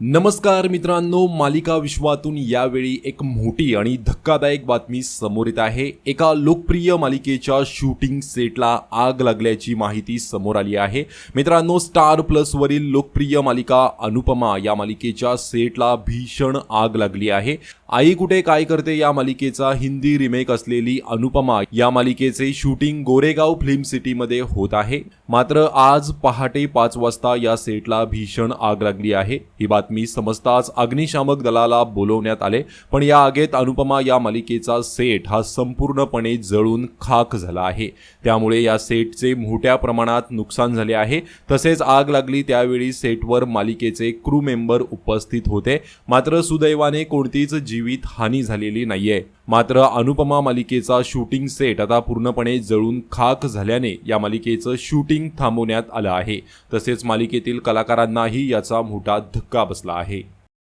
नमस्कार मित्रांनो मालिका विश्वातून यावेळी एक मोठी आणि धक्कादायक बातमी समोर येत आहे. एका लोकप्रिय मालिकेच्या शूटिंग सेटला आग लागल्याची माहिती समोर आली आहे. मित्रांनो स्टार प्लसवरील लोकप्रिय मालिका अनुपमा या मालिकेच्या सेटला भीषण आग लागली आहे. आई कुठे काय करते या मालिकेचा हिंदी रिमेक असलेली अनुपमा या मालिकेचे शूटिंग गोरेगाव फिल्म सिटीमध्ये होत आहे. मात्र आज पहाटे पाच वाजता या सेटला भीषण आग लागली आहे. ही बात बातमी समजताच अग्निशामक दलाला बोलवण्यात आले पण या आगेत अनुपमा या मालिकेचा सेट हा संपूर्णपणे जळून खाक झाला आहे. त्यामुळे या सेटचे मोठ्या प्रमाणात नुकसान झाले आहे. तसेच आग लागली त्यावेळी सेटवर मालिकेचे क्रू मेंबर उपस्थित होते. मात्र सुदैवाने कोणतीच जीवित हानी झालेली नाहीये. मात्र अनुपमा मालिकेचा शूटिंग सेट आता पूर्णपणे जळून खाक झाल्याने या मालिकेचं शूटिंग थांबवण्यात आलं आहे. तसेच मालिकेतील कलाकारांनाही याचा मोठा धक्का बसला आहे.